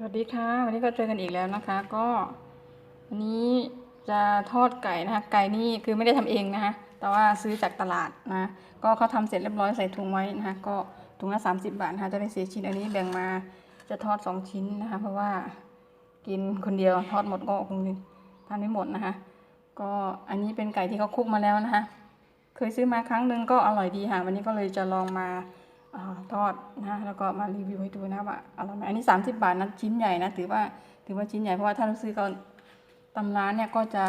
สวัสดีค่ะ วันนี้ก็เจอกันอีกแล้วนะคะ ก็วันนี้จะทอดไก่นะคะไก่นี่คือไม่ได้ทำเองนะคะแต่ว่าซื้อจากตลาดนะก็เขาทำเสร็จเรียบร้อยใส่ถุงไว้นะคะก็ถุงละ30 บาทนะคะจะได้สี่ชิ้นอันนี้แบ่งมาจะทอด 2 ชิ้นนะคะเพราะว่ากินคนเดียวทอดหมดก็คงทานไม่หมดนะคะ ก็อันนี้เป็นไก่ที่เขาคุกมาแล้วนะคะ เคยซื้อมาครั้งหนึ่งก็อร่อยดีค่ะวันนี้ก็เลยจะลองมา ทอดนะแล้วก็มารีวิวให้ดูนะว่าอร่อยไหมอันนี้ 30 บาทนะชิ้นใหญ่นะถือว่าถือว่าชิ้นใหญ่เพราะว่าถ้าเราซื้อก็ตำร้านเนี่ยก็จะ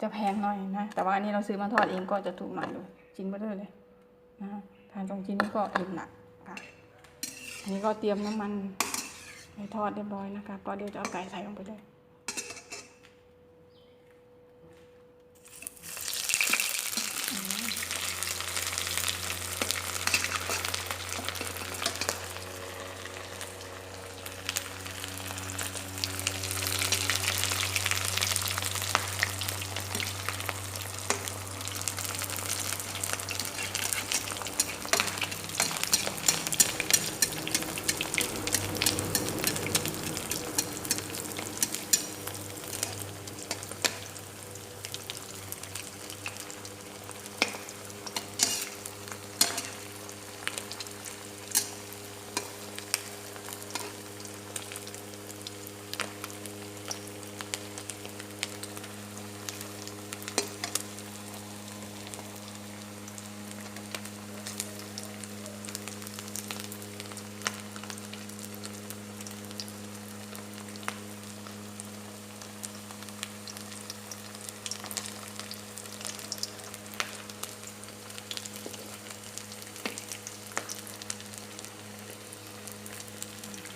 จะแพงหน่อยนะ แต่ว่าอันนี้เราซื้อมาทอดเองก็จะถูกหน่อยเลยชิ้นเบอร์เลยนะทานตรงชิ้นนี้ก็อิ่มหนักค่ะอันนี้ก็เตรียมน้ำมันให้ทอดเรียบร้อยนะคะก็เดี๋ยวจะเอาไก่ใส่ลงไปเลย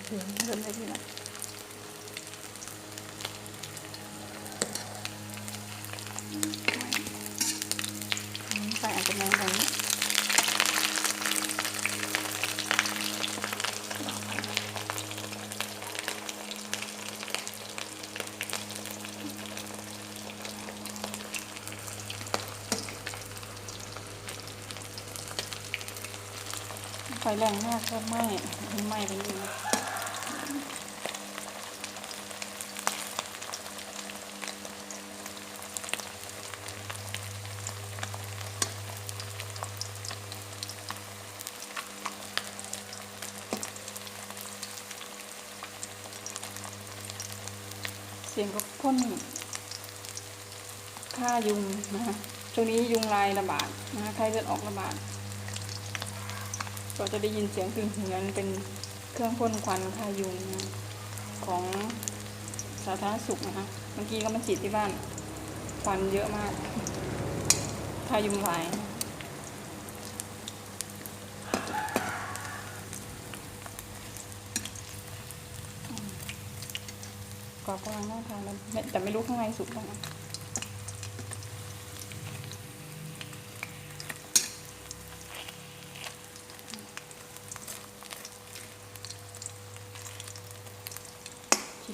เดี๋ยวเริ่มได้ที่ไหนใส่อาจจะแรงไปนิดไฟแรงมากก็ไหม้ไหม้ไปนิดนะ เสียงก็พ่นฆ่ายุงนะคะช่วงนี้ยุงลายระบาดนะคะไข้เลือดออกระบาด ก็จะได้ยินเสียงตึงๆนั้นเป็น เครื่องพ่นควันฆ่ายุงของสาธารณสุขนะคะ เมื่อกี้ก็มาฉีดที่บ้านควันเยอะมากฆ่ายุงลายกรอบกำลังน่าทานแล้วไม่แต่ไม่รู้ข้างในสุกยังนะ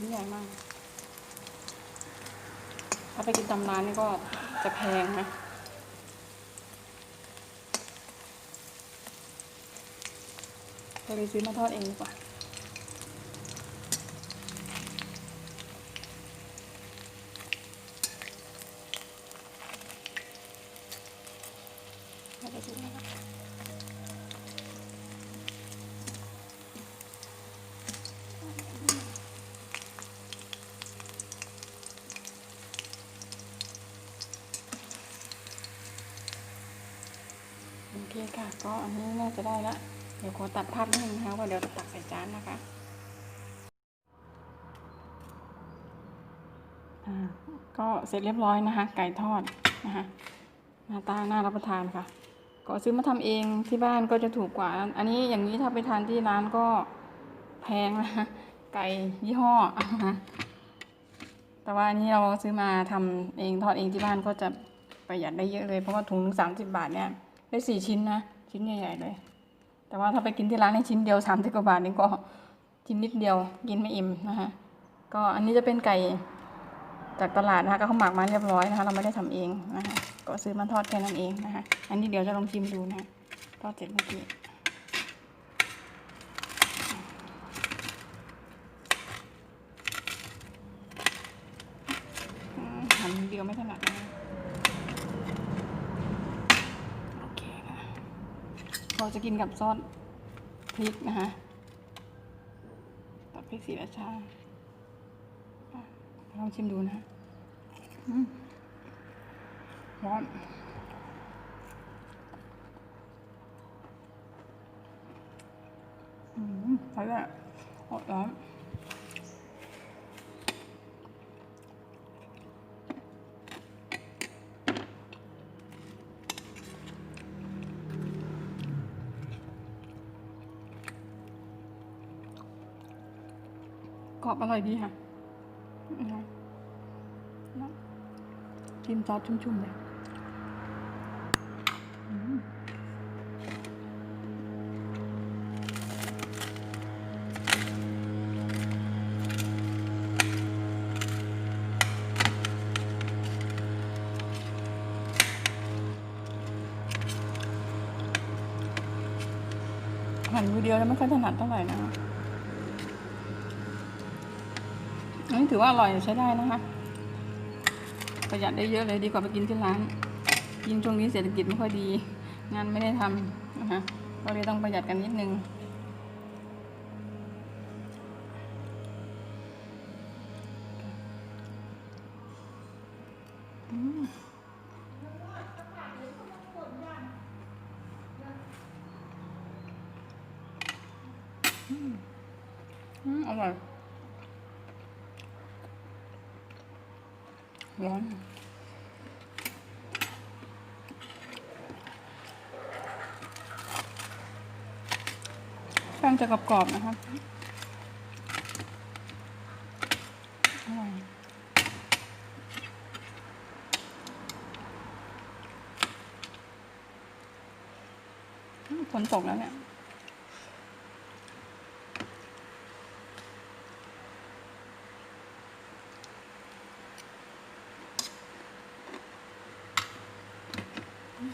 ชิ้นใหญ่มาก ถ้าไปกินตำร้านนี่ก็จะแพงนะก็เลยซื้อมาทอดเองดีกว่าเราจะซื้อนะคะ โอเคค่ะ ก็อันนี้น่าจะได้ละ เดี๋ยวขอตัดภาพนิดนึงนะคะว่าเดี๋ยวจะตักใส่จานนะคะอ่าก็เสร็จเรียบร้อยนะคะ ไก่ทอดนะคะหน้าตาน่ารับประทานค่ะ ก็ซื้อมาทำเองที่บ้านก็จะถูกกว่า อันนี้อย่างนี้ถ้าไปทานที่ร้านก็แพงนะคะไก่ยี่ห้อแต่ว่าอันนี้เราซื้อมาทำเองทอดเองที่บ้านก็จะประหยัดได้เยอะเลย เพราะว่าถุงหนึ่งสามสิบบาทเนี่ย ได้สี่ชิ้นนะ ชิ้นใหญ่ๆเลย แต่ว่าถ้าไปกินที่ร้านในชิ้นเดียวสามสิบกว่าบาทนี่ก็ชิ้นนิดเดียวกินไม่อิ่มนะคะก็อันนี้จะเป็นไก่จากตลาดนะคะก็เขาหมักมาเรียบร้อยนะคะ เราไม่ได้ทำเองนะคะก็ซื้อมาทอดแค่นั้นเองนะคะ อันนี้เดี๋ยวจะลองชิมดูนะคะทอดเสร็จเมื่อกี้ ราจะกินกับซอสพริกนะคะตับพริกสีราชาลองชิมดูนะร้อนอืมใช่เลยอร้อน กรอบอร่อยดีค่ะกินซอสชุ่มๆเลยหั่นมือเดียวแล้วไม่ค่อยถนัดเท่าไหร่นะคะอันนี้ ถือว่าอร่อยใช้ได้นะคะ ประหยัดได้เยอะเลยดีกว่าไปกินที่ร้าน ยิ่งช่วงนี้เศรษฐกิจไม่ค่อยดี งานไม่ได้ทำนะคะก็เลยต้องประหยัดกันนิดนึงอืมอืมอ ร้อนแป้งจะกรอบๆนะครับฝนตกแล้วเนี่ย เดี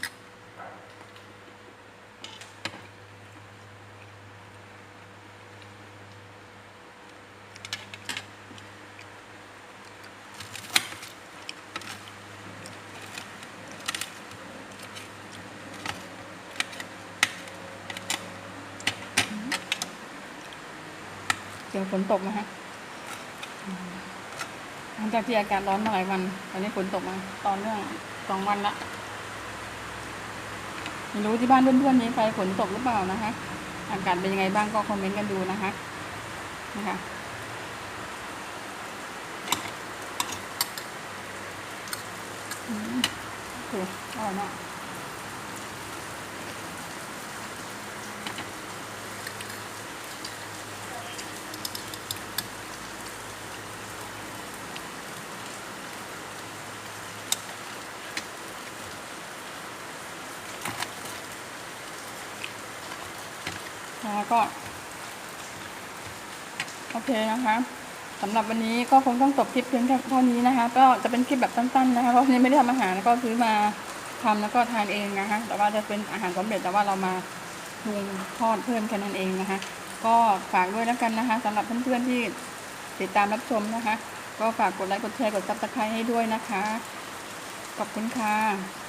๋ยวฝนตกนะฮะหลังจากที่อากาศร้อนมาหลายวันตอนนี้ฝนตกมาตอนเนื่องสองวันละ ไม่รู้ที่บ้านเพื่อนๆนี้ใครฝนตกหรือเปล่านะคะ อากาศเป็นยังไงบ้างก็คอมเมนต์กันดูนะคะ นะคะอืมโอเคอร่อยมาก แล้วก็ โอเคนะคะสำหรับวันนี้ก็คงต้องจบคลิปเพียงแค่เท่านี้นะคะ ก็จะเป็นคลิปแบบสั้นๆนะคะเพราะวันนี้ไม่ได้ทำอาหารก็ซื้อมาทำแล้วก็ทานเองนะคะแต่ว่าจะเป็นอาหารสำเร็จแต่ว่าเรามาปรุงทอดเพิ่มแค่นั้นเองนะคะ ก็ฝากด้วยแล้วกันนะคะสำหรับเพื่อนๆที่ติดตามรับชมนะคะ ก็ฝากกดไลค์กดแชร์กดซับสไครต์ให้ด้วยนะคะ ขอบคุณค่ะ